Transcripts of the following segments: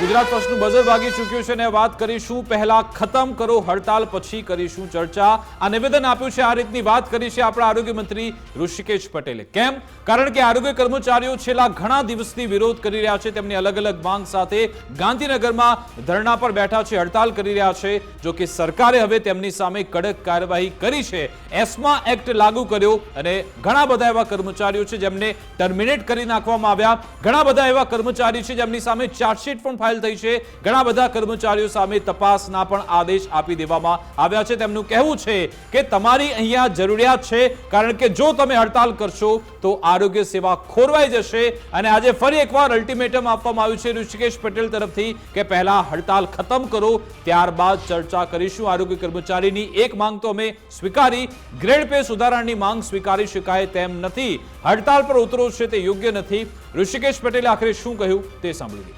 ગુજરાત પ્રશ્ન બજર ભાગી ચૂક્યું છે અને વાત કરીશું, પહેલા ખતમ કરો હડતાલ, પછી કરીશું ચર્ચા. આ નિવેદન આપ્યું છે, આ રીતની વાત કરી છે આપણા આરોગ્ય મંત્રી ઋષિકેશ પટેલે. કેમ? કારણ કે આરોગ્ય કર્મચારીઓ છેલ્લા ઘણા દિવસથી વિરોધ કરી રહ્યા છે, તેમની અલગ અલગ માંગ સાથે ગાંધીનગરમાં ધરણા પર બેઠા છે, હડતાલ કરી રહ્યા છે, જો કે સરકારે હવે તેમની સામે કડક કાર્યવાહી કરી છે. એસ્મા એક્ટ લાગુ કર્યો અને ઘણા બધા એવા કર્મચારીઓ છે, જેમને ટર્મિનેટ કરી નાખવામાં આવ્યા. ઘણા બધા એવા કર્મચારી છે, જેમની સામે ચાર્જશીટ પણ ફાઇલ થઈ છે. ઘણા બધા કર્મચારીઓ સામે તપાસના પણ આદેશ આપી દેવામાં આવ્યા છે. તેમનું કહેવું છે કે તમારી અહીંયા જરૂરિયાત છે. કારણ કે જો તમે હડતાલ કરશો તો આરોગ્ય સેવા ખોરવાઈ જશે. અને આજે ફરી એકવાર અલ્ટિમેટમ આપવામાં આવ્યું છે ઋષિકેશ પટેલ તરફથી કે પહેલા હડતાલ ખતમ કરો. ત્યારબાદ ચર્ચા કરીશું. આરોગ્ય કર્મચારીની એક માંગ તો અમે સ્વીકારી. ગ્રેડ પે સુધારાની માંગ સ્વીકારી શકાય તેમ નથી. હડતાલ પર ઉતરો છે તે યોગ્ય નથી. ઋષિકેશ પટેલે આખરે શું કહ્યું તે સાંભળી.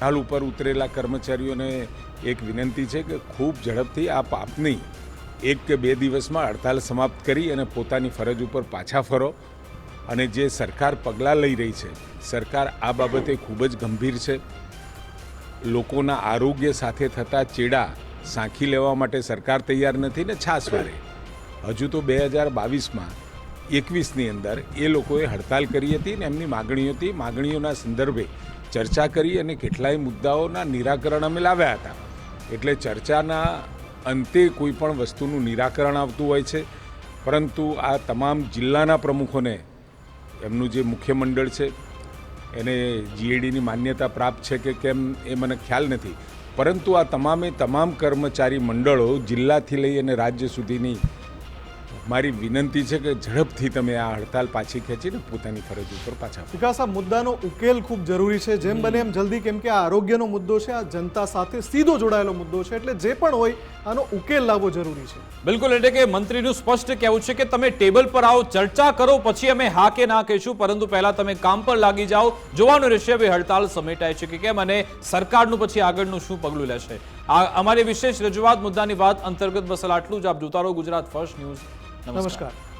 હાલ ઉપર ઉતરેલા કર્મચારીઓને એક વિનંતી છે કે ખૂબ ઝડપથી આ પાપની એક કે બે દિવસમાં હડતાલ સમાપ્ત કરી અને પોતાની ફરજ ઉપર પાછા ફરો. અને જે સરકાર પગલાં લઈ રહી છે, સરકાર આ બાબતે ખૂબ જ ગંભીર છે. લોકોના આરોગ્ય સાથે થતા ચેડા સાંખી લેવા માટે સરકાર તૈયાર નથી ને છાસવારે હજુ તો બે હજાર બાવીસમાં એકવીસની અંદર એ લોકોએ હડતાલ કરી હતી ને એમની માગણીઓ હતી. માગણીઓના સંદર્ભે ચર્ચા કરી અને કેટલાય મુદ્દાઓના નિરાકરણ અમે લાવ્યા હતા. એટલે ચર્ચાના અંતે કોઈ પણ વસ્તુનું નિરાકરણ આવતું હોય છે. પરંતુ આ તમામ જિલ્લાના પ્રમુખોને એમનું જે મુખ્ય મંડળ છે, એને જીએડીની માન્યતા પ્રાપ્ત છે કે કેમ એ મને ખ્યાલ નથી. પરંતુ આ તમામે તમામ કર્મચારી મંડળો જિલ્લાથી લઈ અને રાજ્ય સુધીની મારી વિનંતી છે કે ઝડપથી તમે આ હડતાલ પાછી ખેંચીને પોતાની ફરજ ઉપર પાછા વિકાસ આ મુદ્દાનો ઉકેલ ખૂબ જરૂરી છે. જેમ બને એમ જલ્દી કેમ કે આ આરોગ્યનો મુદ્દો છે આ જનતા સાથે સીધો જોડાયેલો મુદ્દો છે એટલે જે પણ હોય આનો ઉકેલ લાવવો જરૂરી છે. બિલકુલ એટલે કે મંત્રીનું સ્પષ્ટ કહેવું છે કે તમે ટેબલ પર આવો ચર્ચા કરો પછી અમે હા કે ના કહીશું. પરંતુ પહેલા તમે કામ પર લાગી જાઓ. જોવાનું રહેશે હવે હડતાલ સમેટાય છે કે કેમ અને સરકારનું પછી આગળનું શું પગલું લેશે. આ અમારી વિશેષ રજૂઆત મુદ્દાની વાત અંતર્ગત બસ આટલું જ. આપ જોતા રહો Gujarat first news. Namaskar. Namaskar.